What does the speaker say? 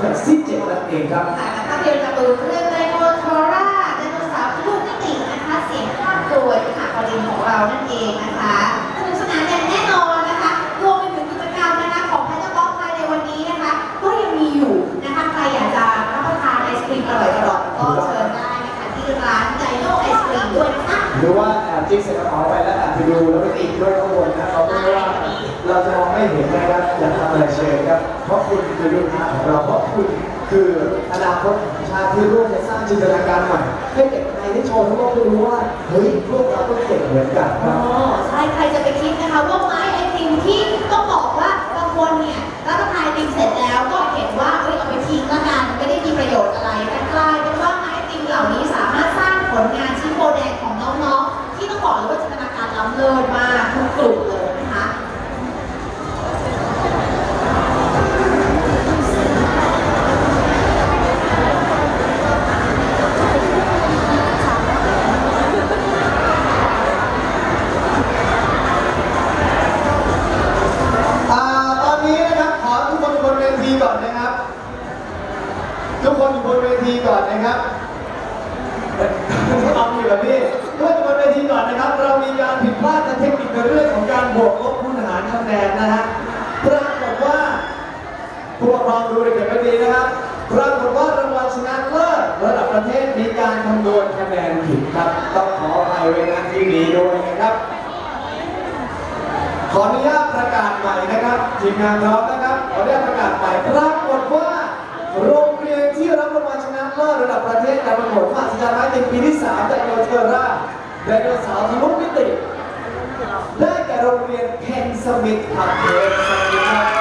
2017นั่นเองครับค่ะภาพยนตร์การ์ตูนเรื่อง หรือว่าแอบจิ้งเส่กระเป๋าไปแล้วแอบไปดูแล้วไปติดด้วยข้างบนนะเราไม่ว่าเราจะมองไม่เห็นนะครับอย่าทำอะไรเชยครับ เพราะคุณคือลูกค้าของเราเพราะคุณคืออนาคตของชาติที่ร่วมจะสร้างจินตนาการใหม่ให้เด็กไทยได้โชว์ทั้งโลกได้รู้ว่าเฮ้ยพวกเราก็เก่งเหมือนกันคอ๋รัอบใช่ใครจะไปคิดนะคะว่า ทุกคนอยู่บนเวทีก่อนนะครับเอาอยู่แบบนี้ทุกคนอยู่บนเวทีก่อนนะครับ เรามีการผิดพลาดทางเทคนิคในเรื่องของการบวกลบคูณหารคะแนนนะฮะปรากฏว่าผู้ปกครองดูเด็กๆไม่ดีนะครับปรากฏว่ารางวัลชนะเลิศระดับประเทศมีการคำนวณคะแนนผิดครับต้องขออภัยไว้ณที่นี้ด้วยนะครับ ขออนุญาตประกาศใหม่นะครับทีมงานพร้อมนะครับขออนุญาตประกาศใหม่ปรากฏว่าโรางวัลชนะเลิศระดับประเทศการประกวดมหัศจรรย์ไม้ติมปีที่3จากโนเทอร่าไดโนเสาร์ทะลุมิติ ได้แก่โรงเรียนเพนสมิธครับเพนสมิธ